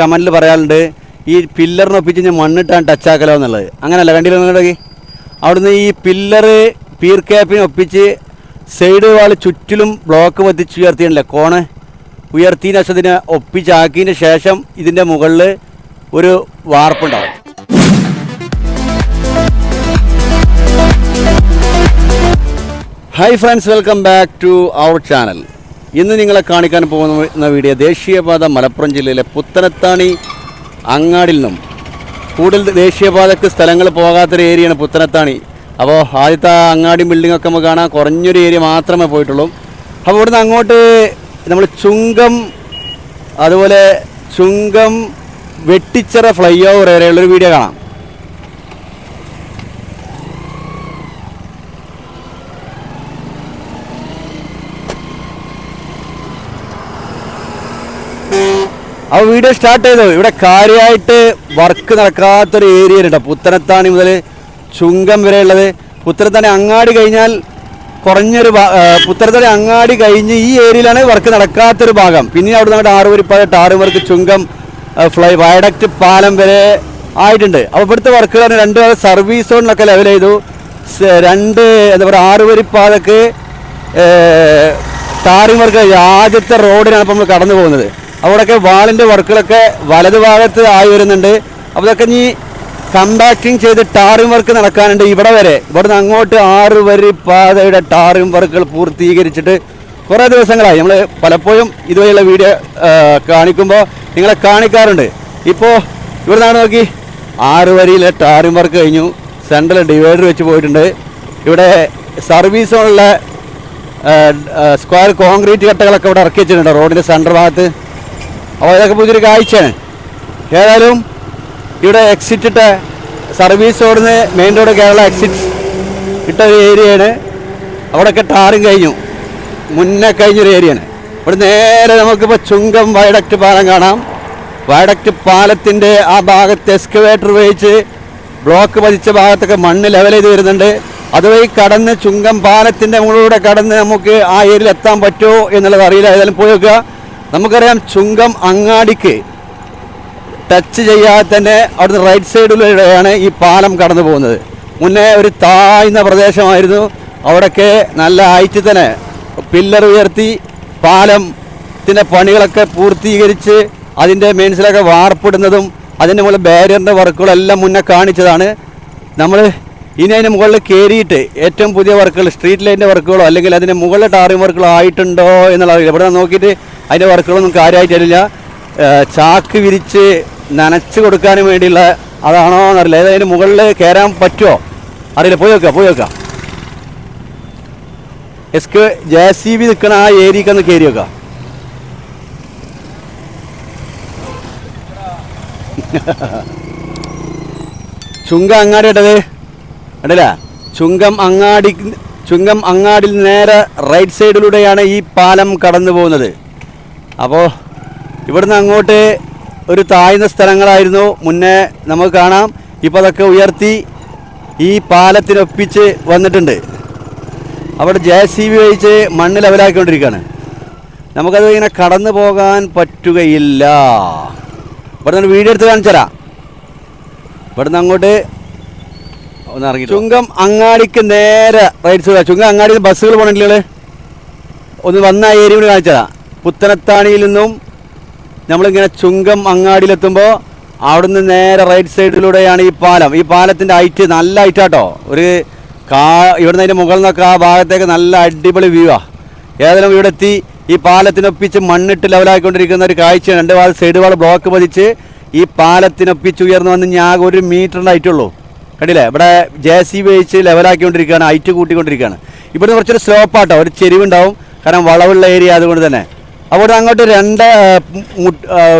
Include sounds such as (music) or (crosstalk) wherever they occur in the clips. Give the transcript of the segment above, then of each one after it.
കമന്റിൽ പറയാറുണ്ട് ഈ പില്ലറിനൊപ്പിച്ച് ഞാൻ ടച്ച് ആക്കലോ എന്നുള്ളത്. അങ്ങനല്ല കണ്ടില്ല നിങ്ങളുടെ അവിടുന്ന് ഈ പില്ലറ് പീർ ക്യാപ്പിനെ ഒപ്പിച്ച് സൈഡ് വാൾ ചുറ്റിലും ബ്ലോക്ക് പതിച്ച് ഉയർത്തിയല്ലേ കോണ്? ഉയർത്തിന് ശേഷം ഇതിനെ ഒപ്പിച്ചാക്കിയതിന് ശേഷം ഇതിന്റെ മുകളിൽ ഒരു വാർപ്പുണ്ടാവും. Hi friends welcome back to our channel ഇന്ന് നിങ്ങളെ കാണിക്കാൻ പോകുന്ന വീഡിയോ ദേശീയപാത മലപ്പുറം ജില്ലയിലെ പുത്തനത്താണി അങ്ങാടിൽ നിന്നും. കൂടുതൽ ദേശീയപാതക്ക് സ്ഥലങ്ങൾ പോകാത്തൊരു ഏരിയയാണ് പുത്തനത്താണി. അപ്പോൾ ആദ്യത്തെ അങ്ങാടി ബിൽഡിംഗ് ഒക്കെ നമുക്ക് കാണാൻ കുറഞ്ഞൊരു ഏരിയ മാത്രമേ പോയിട്ടുള്ളൂ. അപ്പോൾ ഇവിടുന്ന് അങ്ങോട്ട് നമ്മൾ ചുങ്കം അതുപോലെ ചുങ്കം വെട്ടിച്ചിറ ഫ്ലൈ ഓവർ വരെയുള്ളൊരു വീഡിയോ കാണാം. ആ വീഡിയോ സ്റ്റാർട്ട് ചെയ്തത് ഇവിടെ കാര്യമായിട്ട് വർക്ക് നടക്കാത്തൊരു ഏരിയ ഉണ്ട് പുത്തനത്താണി മുതൽ ചുങ്കം വരെ ഉള്ളത് പുത്തനത്താണി അങ്ങാടി കഴിഞ്ഞാൽ കുറഞ്ഞൊരു പുത്തനത്താണി അങ്ങാടി കഴിഞ്ഞ് ഈ ഏരിയയിലാണ് വർക്ക് നടക്കാത്തൊരു ഭാഗം. പിന്നെ അവിടെ നിന്ന് ആറുവരിപ്പാത tar work Chungam fly viaduct പാലം വരെ ആയിട്ടുണ്ട്. അപ്പോൾ ഇവിടുത്തെ വർക്കുകൾ രണ്ട് സർവീസ് സോണിലൊക്കെ ലെവൽ ചെയ്തു. രണ്ട് എന്താ പറയുക ആറുവരിപ്പാതക്ക് ടാറിംഗ് വർക്ക് ആദ്യത്തെ റോഡിനാണ് ഇപ്പോൾ നമ്മൾ കടന്നു പോകുന്നത്. അവിടെയൊക്കെ വാളിന്റെ വർക്കുകളൊക്കെ വലത് ഭാഗത്ത് ആയി വരുന്നുണ്ട്. അപ്പോൾ ഇതൊക്കെ ഇനി കമ്പാക്ടിങ് ചെയ്ത് ടാറിംഗ് വർക്ക് നടക്കാനുണ്ട് ഇവിടെ വരെ. ഇവിടെ നിന്ന് അങ്ങോട്ട് ആറ് വരി പാതയുടെ ടാറിംഗ് വർക്കുകൾ പൂർത്തീകരിച്ചിട്ട് കുറേ ദിവസങ്ങളായി. നമ്മൾ പലപ്പോഴും ഇതുവരെയുള്ള വീഡിയോ കാണിക്കുമ്പോൾ നിങ്ങളെ കാണിക്കാറുണ്ട്. ഇപ്പോൾ ഇവിടെ നിന്നാണ് നോക്കി ആറ് വരിയിലെ ടാറിംഗ് വർക്ക് കഴിഞ്ഞു. സെൻട്രൽ ഡിവൈഡർ വെച്ച് പോയിട്ടുണ്ട്. ഇവിടെ സർവീസുള്ള സ്ക്വയർ കോൺക്രീറ്റ് കട്ടകളൊക്കെ ഇവിടെ ഇറക്കി വെച്ചിട്ടുണ്ട്. റോഡിന്റെ സെൻട്രൽ ഭാഗത്ത്. അപ്പോൾ ഇതൊക്കെ പുതിയൊരു കാഴ്ചയാണ്. ഏതായാലും ഇവിടെ എക്സിറ്റ് ഇട്ട സർവീസ് ഓടുന്ന മെയിൻ റോഡ് കേരള എക്സിറ്റ് ഇട്ട ഒരു ഏരിയയാണ് അവിടെയൊക്കെ ടാറും കഴിഞ്ഞു. മുന്നേ കഴിഞ്ഞൊരു ഏരിയയാണ് ഇവിടെ നേരെ നമുക്കിപ്പോൾ ചുങ്കം വയഡക്റ്റ് പാലം കാണാം. വയഡക്റ്റ് പാലത്തിന്റെ ആ ഭാഗത്ത് എക്സ്കവേറ്റർ ഉപയോഗിച്ച് ബ്ലോക്ക് പതിച്ച ഭാഗത്തൊക്കെ മണ്ണ് ലെവൽ ചെയ്ത് വരുന്നുണ്ട്. അതുവഴി കടന്ന് ചുങ്കം പാലത്തിന്റെ മുകളിലൂടെ കടന്ന് നമുക്ക് ആ ഏരിയയിൽ എത്താൻ പറ്റുമോ എന്നുള്ളത് അറിയില്ല. ഏതായാലും പോയി നോക്കുക. നമുക്കറിയാം ചുങ്കം അങ്ങാടിക്ക് ടച്ച് ചെയ്യാതെ തന്നെ അവിടുന്ന് റൈറ്റ് സൈഡിലൂടെയാണ് ഈ പാലം കടന്നു പോകുന്നത്. മുന്നേ ഒരു താഴ്ന്ന പ്രദേശമായിരുന്നു. അവിടെയൊക്കെ നല്ല ഹൈറ്റിൽ തന്നെ പില്ലർ ഉയർത്തി പാലത്തിന്റെ പണികളൊക്കെ പൂർത്തീകരിച്ച് അതിന്റെ മെയിൻസിലൊക്കെ വാർപ്പിടുന്നതും അതിന്റെ മുകളിൽ ബാരിയറിന്റെ വർക്കുകളെല്ലാം മുന്നേ കാണിച്ചതാണ്. നമ്മൾ ഇനി അതിന് മുകളിൽ കയറിയിട്ട് ഏറ്റവും പുതിയ വർക്കുകൾ സ്ട്രീറ്റ് ലൈറ്റിന്റെ വർക്കുകളോ അല്ലെങ്കിൽ അതിന്റെ മുകളിൽ ടാറിംഗ് വർക്കുകളോ ആയിട്ടുണ്ടോ എന്നുള്ള ഇവിടെ നോക്കിയിട്ട് അതിന്റെ വർക്കുകളൊന്നും കാര്യമായിട്ടില്ല ചാക്ക് വിരിച്ച് നനച്ച് കൊടുക്കാനും വേണ്ടിയുള്ള അതാണോ എന്നറിയില്ല അതായത് അതിന് മുകളിൽ കയറാൻ പറ്റുമോ? അറിയില്ല. പോയി വെക്കാം പോയി വെക്കാം എസ്ക് ജെ സി ബി നിൽക്കണ ആ ഏരിയക്ക് ഒന്ന് കയറി വെക്കാം (laughs) ചുങ്ക അങ്ങാടി ഇട്ടത്. കണ്ടില്ല? ചുങ്കം അങ്ങാടി ചുങ്കം അങ്ങാടിൽ നേരെ റൈറ്റ് സൈഡിലൂടെയാണ് ഈ പാലം കടന്നു പോകുന്നത്. അപ്പോൾ ഇവിടുന്ന് അങ്ങോട്ട് ഒരു താഴ്ന്ന സ്ഥലങ്ങളായിരുന്നു. മുന്നേ നമുക്ക് കാണാം. ഇപ്പോൾ അതൊക്കെ ഉയർത്തി ഈ പാലത്തിനൊപ്പിച്ച് വന്നിട്ടുണ്ട്. അവിടെ ജെ സി ബി വെച്ച് മണ്ണ് ലെവലാക്കിക്കൊണ്ടിരിക്കുകയാണ്. നമുക്കത് ഇങ്ങനെ കടന്നു പോകാൻ പറ്റുകയില്ല. ഇവിടെ നിന്ന് വീഡിയോ എടുത്ത് കാണിച്ചുതരാം. ഇവിടുന്ന് അങ്ങോട്ട് ഒന്ന് ഇറങ്ങി ചുങ്കം അങ്ങാടിക്ക് നേരെ റൈറ്റ് സൈഡ് ചുങ്കം അങ്ങാടിയിൽ ബസ്സുകൾ പോകണില്ലേ ഒന്ന് വന്ന ഏരിയ കൂടി കാണിച്ചതാ. പുത്തനത്താണിയിൽ നിന്നും നമ്മളിങ്ങനെ ചുങ്കം അങ്ങാടിയിലെത്തുമ്പോൾ അവിടുന്ന് നേരെ റൈറ്റ് സൈഡിലൂടെയാണ് ഈ പാലം. ഈ പാലത്തിന്റെ ഹൈറ്റ് നല്ല ഹൈറ്റാട്ടോ ഒരു കാ ഇവിടുന്ന് അതിന്റെ മുകളിൽ നിന്നൊക്കെ ആ ഭാഗത്തേക്ക് നല്ല അടിപൊളി വ്യൂ ആ. ഏതായാലും ഇവിടെ എത്തി ഈ പാലത്തിനൊപ്പിച്ച് മണ്ണിട്ട് ലെവലാക്കിക്കൊണ്ടിരിക്കുന്ന ഒരു കാഴ്ചയാണ് രണ്ട് ഭാഗം സൈഡ് വാൾ ബ്ലോക്ക് പതിച്ച് ഈ പാലത്തിനൊപ്പിച്ച് ഉയർന്നു വന്ന് ഞാൻ ഒരു മീറ്ററിന്റെ ഹൈറ്റുള്ളൂ കണ്ടില്ലേ? ഇവിടെ ജെ സി ബി വെച്ച് ലെവലാക്കിക്കൊണ്ടിരിക്കുകയാണ് ഹൈറ്റ് കൂട്ടിക്കൊണ്ടിരിക്കുകയാണ്. ഇവിടുന്ന് കുറച്ചൊരു സ്ലോപ്പാട്ടോ ഒരു ചെരിവുണ്ടാവും. കാരണം വളവുള്ള ഏരിയ അതുകൊണ്ട് തന്നെ. അവിടെ അങ്ങോട്ട് രണ്ട്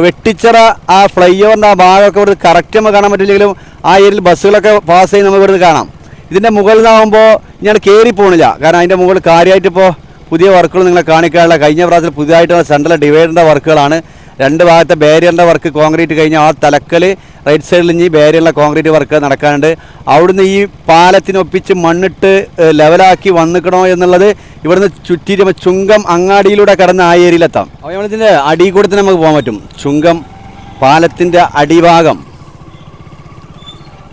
വെട്ടിച്ചിറ ആ ഫ്ലൈ ഓവറിന്റെ ആ ഭാഗമൊക്കെ ഇവിടെ കറക്റ്റ് നമുക്ക് കാണാൻ പറ്റില്ലെങ്കിലും ആ ഏരിയയിൽ ബസ്സുകളൊക്കെ പാസ് ചെയ്ത് നമുക്ക് ഇവിടുന്ന് കാണാം. ഇതിന്റെ മുകളിൽ നിന്നാകുമ്പോൾ ഞാൻ കയറി പോകണില്ല കാരണം അതിന്റെ മുകളിൽ കാര്യമായിട്ട് ഇപ്പോൾ പുതിയ വർക്കുകൾ നിങ്ങളെ കാണിക്കാനുള്ള കഴിഞ്ഞ പ്രാവശ്യത്തിൽ പുതിയതായിട്ടുള്ള സെൻട്രൽ ഡിവൈഡറിന്റെ വർക്കുകളാണ് രണ്ട് ഭാഗത്തെ ബാരിയറിന്റെ വർക്ക് കോൺക്രീറ്റ് കഴിഞ്ഞാൽ ആ തലക്കൽ റൈറ്റ് സൈഡിൽ ഇനി ബാരിയറിലെ കോൺക്രീറ്റ് വർക്ക് നടക്കാനുണ്ട്. അവിടുന്ന് ഈ പാലത്തിനൊപ്പിച്ച് മണ്ണിട്ട് ലെവലാക്കി വന്നിക്കണോ എന്നുള്ളത് ഇവിടുന്ന് ചുറ്റിയിട്ട് ചുങ്കം അങ്ങാടിയിലൂടെ കടന്ന് ആ ഏരിയയിലെത്താം. അപ്പോൾ നമ്മളിതിന്റെ അടി കൂടെ തന്നെ നമുക്ക് പോകാൻ പറ്റും. ചുങ്കം പാലത്തിന്റെ അടിഭാഗം.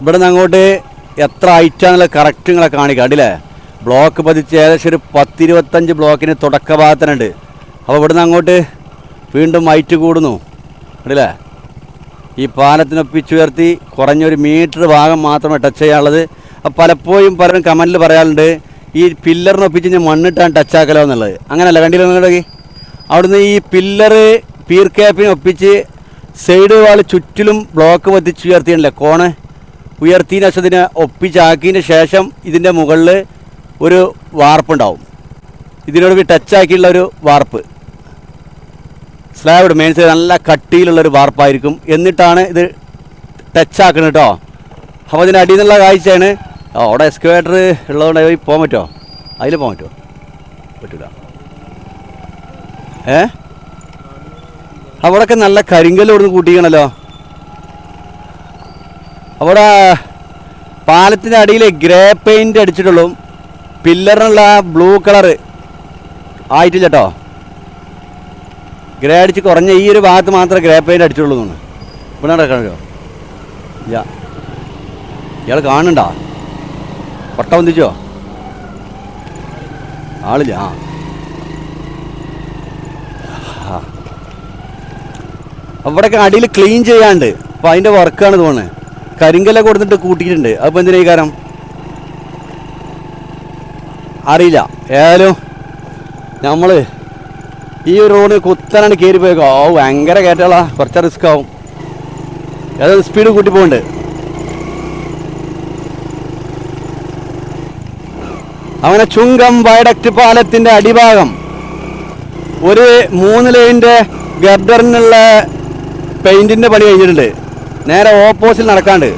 ഇവിടുന്ന് അങ്ങോട്ട് എത്ര ഐറ്റാന്നുള്ള കറക്റ്റ് നിങ്ങളെ കാണിക്കാം കണ്ടില്ലേ? ബ്ലോക്ക് പതിച്ച് ഏകദേശം ഒരു പത്തിരുപത്തഞ്ച് ബ്ലോക്കിന് തുടക്ക ഭാഗത്തിനുണ്ട് അപ്പോൾ ഇവിടുന്ന് അങ്ങോട്ട് വീണ്ടും ഹൈറ്റ് കൂടുന്നു. കണ്ടില്ലേ? ഈ പാലത്തിനൊപ്പിച്ചുയർത്തി കുറഞ്ഞൊരു മീറ്റർ ഭാഗം മാത്രമേ ടച്ച് ചെയ്യാനുള്ളത്. അപ്പോൾ പലപ്പോഴും പലരും കമന്റിൽ പറയാറുണ്ട് ഈ പില്ലറിനൊപ്പിച്ച് ഞാൻ ടച്ച് ആക്കലോ എന്നുള്ളത്. അങ്ങനെയല്ല കണ്ടില്ല നിങ്ങളുടെ അവിടുന്ന് ഈ പില്ലറ് പീർ ക്യാപ്പിനെ ഒപ്പിച്ച് സൈഡ് വാൾ ചുറ്റിലും ബ്ലോക്ക് പതിച്ച് ഉയർത്തിയല്ലേ കോണ് ഉയർത്തിയതിന് ശേഷം ഒപ്പിച്ചാക്കിയതിന് ശേഷം ഇതിന്റെ മുകളിൽ ഒരു വാർപ്പുണ്ടാവും ഇതിനോട് ടച്ച് ആക്കിയുള്ള ഒരു വാർപ്പ് സ്ലാബ് മെയിൻ സൈഡ് നല്ല കട്ടിയിലുള്ളൊരു വാർപ്പായിരിക്കും. എന്നിട്ടാണ് ഇത് ടച്ച് ആക്കുന്നത് കേട്ടോ അപ്പോൾ ഇതിന്റെ അടിയിൽ നിന്നുള്ള കാഴ്ചയാണ് അവിടെ എക്സ്കവേറ്റർ ഉള്ളതുകൊണ്ട് പോകാൻ പറ്റുമോ? അതിൽ പോകാൻ പറ്റുമോ? പറ്റില്ല ഏ? അവിടെയൊക്കെ നല്ല കരിങ്കല്ല് ഇവിടുന്ന് കൂട്ടിക്കണല്ലോ. അവിടെ പാലത്തിന്റെ അടിയിൽ ഗ്രേ പെയിന്റ് അടിച്ചിട്ടുള്ളൂ. പില്ലറിനുള്ള ബ്ലൂ കളർ ആയിട്ടില്ല കേട്ടോ ഗ്രേ അടിച്ച് കുറഞ്ഞ ഈ ഒരു ഭാഗത്ത് മാത്രമേ ഗ്രേ പെയിന്റ് അടിച്ചുള്ളൂ എന്ന് ഇവിടെ യാ ഇല്ല. ഇയാൾ കാണണ്ട കൊട്ട വന്നിച്ചോ ആളില്ല. ആ. അവിടെ അവിടെയൊക്കെ അടിയിൽ ക്ലീൻ ചെയ്യാണ്ട് അപ്പം അതിന്റെ വർക്കാണ് തോന്നുന്നത് കരിങ്കല കൊടുത്തിട്ട് കൂട്ടിയിട്ടുണ്ട്. അപ്പോൾ എന്തിനാ ഈ കാരം അറിയില്ല. ഏതായാലും നമ്മൾ ഈ ഒരു റോഡ് കുത്തനാണ് കയറി പോയേക്കോ ഓ ഭയങ്കര കയറ്റാളാ കുറച്ച് റിസ്ക് ആവും. ഏതായാലും സ്പീഡ് കൂട്ടി പോകുന്നുണ്ട് അങ്ങനെ ചുങ്കം വയഡക്ട് പാലത്തിന്റെ അടിഭാഗം. ഒരു മൂന്ന് ലൈനിന്റെ ഗർഡറിനുള്ള പെയിന്റിന്റെ പണി കഴിഞ്ഞിട്ടുണ്ട്. നേരെ ഓപ്പോസിറ്റ് നടക്കാണ്ട്.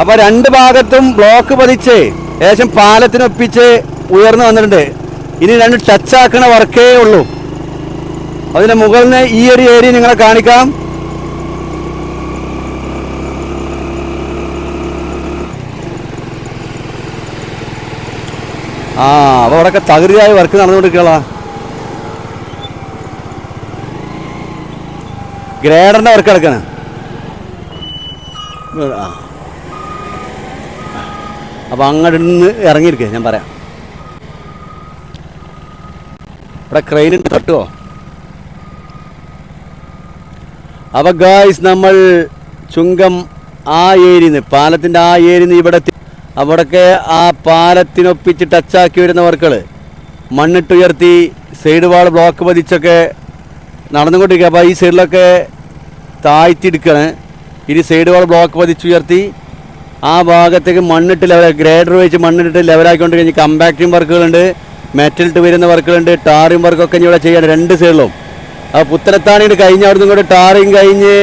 അപ്പൊ രണ്ട് ഭാഗത്തും ബ്ലോക്ക് പതിച്ച് ഏകദേശം പാലത്തിനൊപ്പിച്ച് ഉയർന്നു വന്നിട്ടുണ്ട്. ഇനി രണ്ട് ടച്ച് ആക്കണ വർക്കേ ഉള്ളൂ. അതിന്റെ മുകളിൽ ഈ ഒരു ഏരിയ നിങ്ങളെ കാണിക്കാം. ആ അപ്പോൾ അവിടെയൊക്കെ തകൃതിയായ വർക്ക് നടന്നുകൊണ്ടിരിക്കുക ഗ്രേഡറിന്റെ വർക്ക് നടക്കാണ്. അപ്പൊ അപ്പോൾ അങ്ങോട്ട് ഇറങ്ങിയിരിക്കുക ഞാൻ പറയാം. ഇവിടെ ക്രെയിൻ തട്ടുമോ അപ്പോൾ ഗായ്സ് നമ്മൾ ചുങ്കം ആ ഏരിന്ന് പാലത്തിന്റെ ആ ഏരിന്ന് ഇവിടെ അവിടൊക്കെ ആ പാലത്തിനൊപ്പിച്ച് ടച്ചാക്കി വരുന്ന വർക്കുകൾ മണ്ണിട്ടുയർത്തി സൈഡ് വാൾ ബ്ലോക്ക് പതിച്ചൊക്കെ നടന്നുകൊണ്ടിരിക്കുക. അപ്പോൾ ഈ സൈഡിലൊക്കെ താഴ്ത്തിയെടുക്കുകയാണ്. ഇനി സൈഡ് വാൾ ബ്ലോക്ക് പതിച്ചുയർത്തി ആ ഭാഗത്തേക്ക് മണ്ണിട്ട് ലെവൽ ഗ്രേഡർ വെച്ച് മണ്ണിട്ട് ലെവലാക്കിക്കൊണ്ട് കഴിഞ്ഞ് കമ്പാക്റ്റിംഗ് വർക്കുകളുണ്ട് മെറ്റലിട്ട് വരുന്ന വർക്കുകളുണ്ട് ടാറിങ് വർക്കൊക്കെ ഇനി ഇവിടെ ചെയ്യാണ് രണ്ട് സൈഡിലും. ആ പുത്തനത്താണിയുടെ കഴിഞ്ഞ് അവിടുന്ന് ഇങ്ങോട്ട് ടാറിങ് കഴിഞ്ഞ്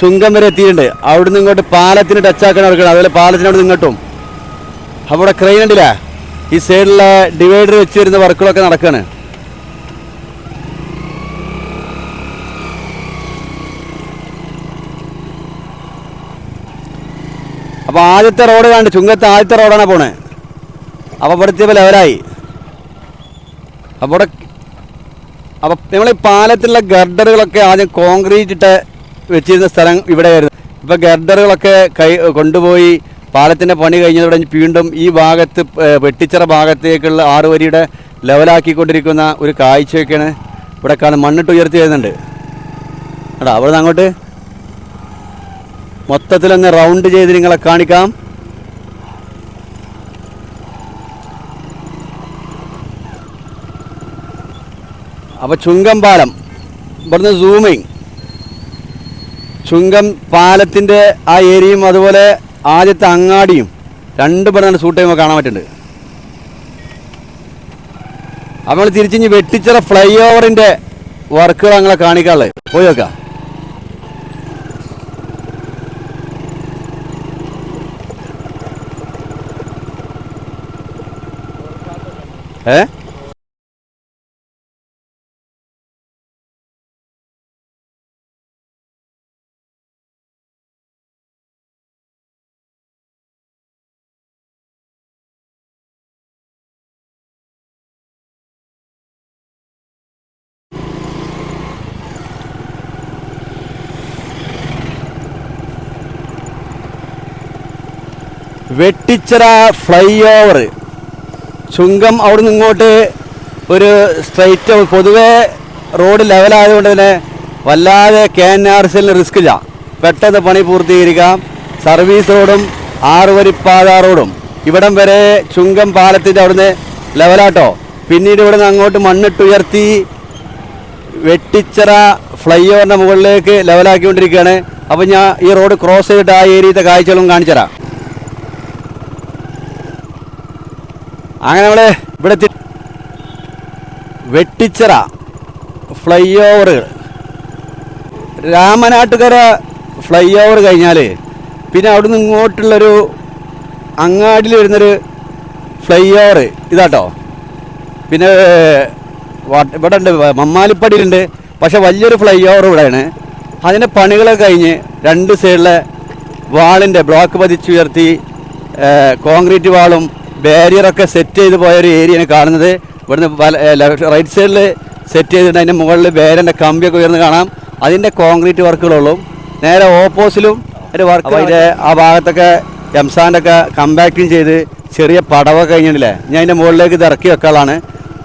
ചുങ്കം വരെ എത്തിയിട്ടുണ്ട്. അവിടുന്ന് ഇങ്ങോട്ട് പാലത്തിന് ടച്ചാക്കണ വർക്കുകൾ അതുപോലെ പാലത്തിന് അവിടെ ഇങ്ങോട്ടും. അപ്പോൾ ഇവിടെ ക്രെയിൻ ഉണ്ടല്ലേ? ഈ സൈഡിലെ ഡിവൈഡർ വെച്ച് വരുന്ന വർക്കുകളൊക്കെ നടക്കുകയാണ് അപ്പോൾ ആദ്യത്തെ റോഡ് കണ്ട് ചുങ്കത്തെ ആദ്യത്തെ റോഡാണ് പോണേ. അപ്പോൾ ഇവിടുത്തെ ലെവലായി അപ്പോൾ അപ്പം നമ്മൾ ഈ പാലത്തിലുള്ള ഗർഡറുകളൊക്കെ ആദ്യം കോൺക്രീറ്റ് ഇട്ട് വെച്ചിരുന്ന സ്ഥലം ഇവിടെയായിരുന്നു. ഇപ്പോൾ ഗർഡറുകളൊക്കെ കൈ കൊണ്ടുപോയി പാലത്തിന്റെ പണി കഴിഞ്ഞതോടെ വീണ്ടും ഈ ഭാഗത്ത് വെട്ടിച്ചിറ ഭാഗത്തേക്കുള്ള ആറ് വരിയുടെ ലെവലാക്കിക്കൊണ്ടിരിക്കുന്ന ഒരു കാഴ്ചയൊക്കെയാണ് ഇവിടെ കാണുന്നത്. മണ്ണിട്ട് ഉയർത്തി വരുന്നുണ്ട്. അവിടെ നിന്ന് അങ്ങോട്ട് മൊത്തത്തിലൊന്ന് റൗണ്ട് ചെയ്ത് നിങ്ങളെ കാണിക്കാം. അപ്പോൾ ചുങ്കം പാലം. ഇവിടുന്ന് സൂമിങ് ചുങ്കം പാലത്തിന്റെ ആ ഏരിയയും അതുപോലെ ആദ്യത്തെ അങ്ങാടിയും രണ്ട് പെടുന്ന ഷൂട്ട് ചെയ്യുമ്പോൾ കാണാൻ പറ്റുന്നുണ്ട്. അപ്പോൾ നമ്മൾ തിരിച്ചിഞ്ഞ് വെട്ടിച്ചിറ ഫ്ലൈ ഓവറിന്റെ വർക്കുകൾ ഞങ്ങളെ കാണിക്കാനുള്ളത്. പോയി നോക്കാം. ഏ? വെട്ടിച്ചിറ ഫ്ലൈ ഓവർ ചുങ്കം അവിടെ നിന്ന് ഇങ്ങോട്ട് ഒരു സ്ട്രൈറ്റ് പൊതുവേ റോഡ് ലെവലായതുകൊണ്ട് തന്നെ വല്ലാതെ കെ എൻ ആർ സിയിൽ റിസ്ക് ഇല്ല. പെട്ടെന്ന് പണി പൂർത്തീകരിക്കാം. സർവീസ് റോഡും ആറുവരിപ്പാത റോഡും ഇവിടം വരെ ചുങ്കം പാലത്തിന്റെ അവിടുന്ന് ലെവലാട്ടോ പിന്നീട് ഇവിടെ നിന്ന് അങ്ങോട്ട് മണ്ണിട്ടുയർത്തി വെട്ടിച്ചിറ ഫ്ലൈ ഓവറിന്റെ മുകളിലേക്ക് ലെവലാക്കിക്കൊണ്ടിരിക്കുകയാണ് അപ്പോൾ ഞാൻ ഈ റോഡ് ക്രോസ് ചെയ്തിട്ട് ആ ഏരിയത്തെ കാഴ്ചകളും കാണിച്ചു തരാം അങ്ങനെ നമ്മൾ ഇവിടെ എത്തി. വെട്ടിച്ചിറ ഫ്ലൈ ഓവറുകൾ രാമനാട്ടുകര ഫ്ലൈ ഓവർ കഴിഞ്ഞാൽ പിന്നെ അവിടുന്ന് ഇങ്ങോട്ടുള്ളൊരു അങ്ങാടിയിൽ വരുന്നൊരു ഫ്ലൈ ഓവർ ഇതാട്ടോ. പിന്നെ ഇവിടെ ഉണ്ട് മമ്മാലിപ്പടിയിലുണ്ട്. പക്ഷെ വലിയൊരു ഫ്ലൈ ഓവർ ഇവിടെയാണ്. അതിന്റെ പണികളൊക്കെ കഴിഞ്ഞ് രണ്ട് സൈഡിലെ വാളിന്റെ ബ്ലോക്ക് പതിച്ചുയർത്തി കോൺക്രീറ്റ് വാളും ബാരിയറൊക്കെ സെറ്റ് ചെയ്ത് പോയ ഒരു ഏരിയയാണ് കാണുന്നത്. ഇവിടുന്ന് റൈറ്റ് സൈഡിൽ സെറ്റ് ചെയ്തിട്ട് അതിന്റെ മുകളിൽ ബാരിന്റെ കമ്പിയൊക്കെ ഉയർന്ന് കാണാം. അതിന്റെ കോൺക്രീറ്റ് വർക്കുകളുള്ളൂ നേരെ ഓപ്പോസിലും ഒരു വർക്ക് അതിന്റെ ആ ഭാഗത്തൊക്കെ എംസാന്റെ ഒക്കെ കമ്പാക്റ്റിങ് ചെയ്ത് ചെറിയ പടവൊക്കെ കഴിഞ്ഞിട്ടില്ലേ? ഞാൻ അതിന്റെ മുകളിലേക്ക് ഇത് ഇറക്കി വെക്കാളാണ്.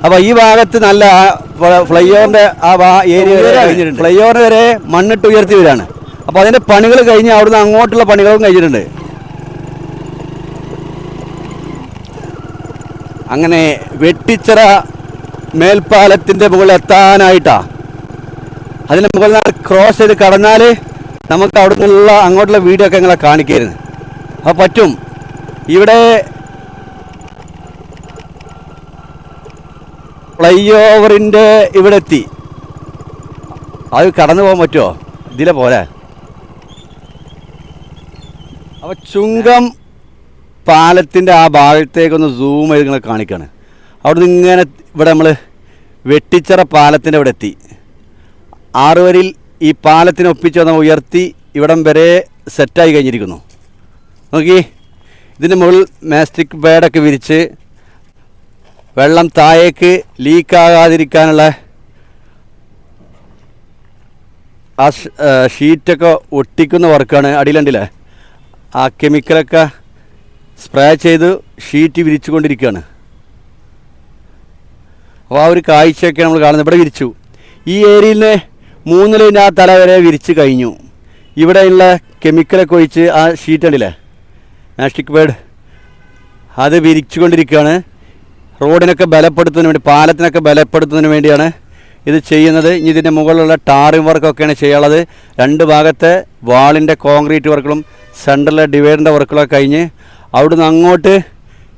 അപ്പോൾ ഈ ഭാഗത്ത് നല്ല ഫ്ലൈ ഓവറിന്റെ ആ ഏരിയ വരെ കഴിഞ്ഞിട്ടുണ്ട്. ഫ്ലൈ ഓവർ വരെ മണ്ണിട്ട് ഉയർത്തി വരികയാണ്. അപ്പോൾ അതിന്റെ പണികൾ കഴിഞ്ഞ് അവിടുന്ന് അങ്ങോട്ടുള്ള പണികളും കഴിഞ്ഞിട്ടുണ്ട്. അങ്ങനെ വെട്ടിച്ചിറ മേൽപ്പാലത്തിന്റെ മുകളിൽ എത്താനായിട്ടാ. അതിന് മുകളിൽ ക്രോസ് ചെയ്ത് കടന്നാൽ നമുക്ക് അവിടെ നിന്നുള്ള അങ്ങോട്ടുള്ള വീഡിയോ ഒക്കെ നിങ്ങളെ കാണിക്കായിരുന്നു അപ്പോൾ പറ്റും. ഇവിടെ ഫ്ലൈ ഓവറിന്റെ ഇവിടെ എത്തി. അത് കടന്നു പോകാൻ പറ്റുമോ? ഇതിലെ പോലെ. അപ്പോൾ ചുങ്കം പാലത്തിന്റെ ആ ഭാഗത്തേക്കൊന്ന് സൂം ചെയ്ത് നിങ്ങളെ കാണിക്കുകയാണ് അവിടുന്ന് ഇങ്ങനെ ഇവിടെ നമ്മൾ വെട്ടിച്ചിറ പാലത്തിന്റെ ഇവിടെ എത്തി. ആറുവരിൽ ഈ പാലത്തിനെ ഒപ്പിച്ച് വന്ന ഉയർത്തി ഇവിടം വരെ സെറ്റായി കഴിഞ്ഞിരിക്കുന്നു. നോക്കി ഇതിന്റെ മുകളിൽ മാസ്റ്റിക് ബേഡൊക്കെ വിരിച്ച് വെള്ളം താഴേക്ക് ലീക്കാകാതിരിക്കാനുള്ള ആ ഷീറ്റൊക്കെ ഒട്ടിക്കുന്ന വർക്കാണ് അടിയിലുണ്ടല്ലേ? ആ കെമിക്കലൊക്കെ സ്പ്രേ ചെയ്ത് ഷീറ്റ് വിരിച്ചുകൊണ്ടിരിക്കുകയാണ്. അപ്പോൾ ആ ഒരു കാഴ്ചയൊക്കെ നമ്മൾ കാണുന്നത്. ഇവിടെ വിരിച്ചു. ഈ ഏരിയയിൽ മൂന്നിലിന്റെ ആ തല വരെ വിരിച്ച് കഴിഞ്ഞു. ഇവിടെയുള്ള കെമിക്കലൊക്കെ ഒഴിച്ച് ആ ഷീറ്റ് ഉണ്ടല്ലേ മാസ്റ്റിക് ബേഡ് അത് വിരിച്ചുകൊണ്ടിരിക്കുകയാണ്. റോഡിനൊക്കെ ബലപ്പെടുത്തുന്നതിന് വേണ്ടി പാലത്തിനൊക്കെ ബലപ്പെടുത്തുന്നതിന് വേണ്ടിയാണ് ഇത് ചെയ്യുന്നത്. ഇനി ഇതിന്റെ മുകളിലുള്ള ടാറിംഗ് വർക്കൊക്കെയാണ് ചെയ്യാനുള്ളത്. രണ്ട് ഭാഗത്തെ വാളിന്റെ കോൺക്രീറ്റ് വർക്കുകളും സെന്ററിലെ ഡിവൈഡറിന്റെ വർക്കുകളൊക്കെ കഴിഞ്ഞ് അവിടുന്ന് അങ്ങോട്ട്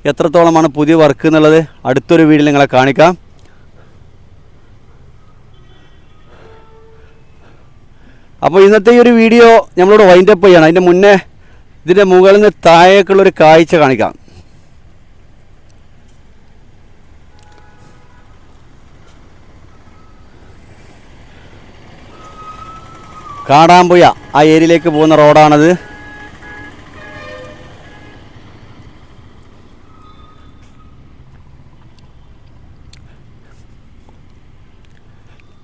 എത്രത്തോളമാണ് പുതിയ വർക്ക് എന്നുള്ളത് അടുത്തൊരു വീഡിയോയിൽ നിങ്ങളെ കാണിക്കാം. അപ്പോൾ ഇന്നത്തെ ഈ ഒരു വീഡിയോ നമ്മളോട് വൈൻഡപ്പ് ചെയ്യണം. അതിന്റെ മുന്നേ ഇതിന്റെ മുകളിൽ നിന്ന് താഴേക്കുള്ളൊരു കാഴ്ച കാണിക്കാം. കാടാമ്പുയ ആ ഏരിയയിലേക്ക് പോകുന്ന റോഡാണത്.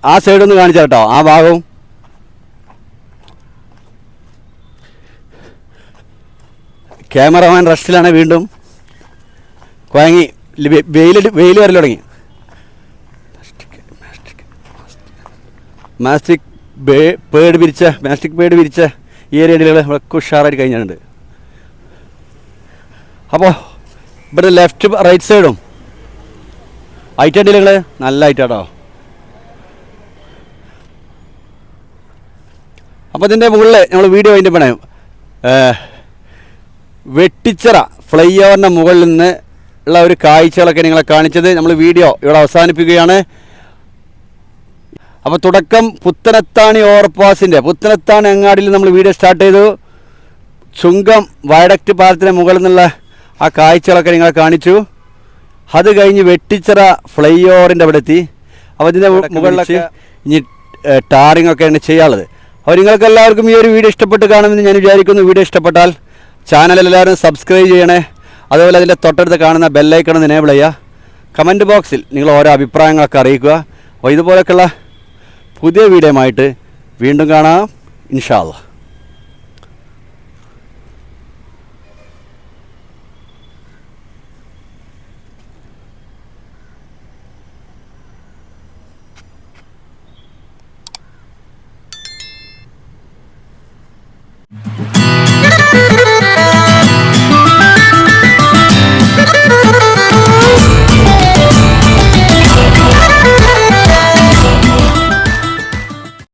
ആ സൈഡ് ഒന്ന് കാണിച്ചാൽ കേട്ടോ. ആ ഭാഗവും. ക്യാമറമാൻ റഷ്ടിലാണ് വീണ്ടും. കുഴങ്ങി വെയിൽ വെയിൽ വരൽ തുടങ്ങി. മാസ്റ്റിക് ബേ പേട് പിരിച്ച മാസ്റ്റിക് പേട് പിരിച്ച ഈ ഏരിയകൾ ഒക്കെ ഉഷാറായിട്ട് കഴിഞ്ഞിട്ടുണ്ട് അപ്പോൾ ഇവിടെ ലെഫ്റ്റ് റൈറ്റ് സൈഡും നിങ്ങൾ നല്ല ഹൈറ്റാട്ടോ അപ്പോൾ ഇതിന്റെ മുകളിൽ നമ്മൾ വീഡിയോ അതിന്റെ പണയം വെട്ടിച്ചിറ ഫ്ലൈ ഓവറിന്റെ മുകളിൽ നിന്ന് ഉള്ള ഒരു കാഴ്ചകളൊക്കെ നിങ്ങളെ കാണിച്ചത് നമ്മൾ വീഡിയോ ഇവിടെ അവസാനിപ്പിക്കുകയാണ്. അപ്പോൾ തുടക്കം പുത്തനത്താണി ഓവർപാസിന്റെ പുത്തനത്താണി അങ്ങാടിയിൽ നമ്മൾ വീഡിയോ സ്റ്റാർട്ട് ചെയ്തു. ചുങ്കം വയഡക്റ്റ് പാലത്തിന് മുകളിൽ നിന്നുള്ള ആ കാഴ്ചകളൊക്കെ നിങ്ങളെ കാണിച്ചു. അത് കഴിഞ്ഞ് വെട്ടിച്ചിറ ഫ്ലൈ ഓവറിന്റെ അവിടെ എത്തി അപ്പോൾ ഇതിന്റെ മുകളിലൊക്കെ ഇനി ടാറിംഗ് ഒക്കെയാണ് ചെയ്യാനുള്ളത്. അപ്പോൾ നിങ്ങൾക്ക് എല്ലാവർക്കും ഈ ഒരു വീഡിയോ ഇഷ്ടപ്പെട്ട് കാണുമെന്ന് ഞാൻ വിചാരിക്കുന്നു. വീഡിയോ ഇഷ്ടപ്പെട്ടാൽ ചാനൽ എല്ലാവരും സബ്സ്ക്രൈബ് ചെയ്യണേ. അതുപോലെ അതിന്റെ തൊട്ടടുത്ത് കാണുന്ന ബെല്ലൈക്കണം എനേബിൾ ചെയ്യുക. കമന്റ് ബോക്സിൽ നിങ്ങൾ ഓരോ അഭിപ്രായങ്ങളൊക്കെ അറിയിക്കുക. അപ്പോൾ ഇതുപോലൊക്കെയുള്ള പുതിയ വീഡിയോ ആയിട്ട് വീണ്ടും കാണാം. ഇൻഷാ അള്ളാ.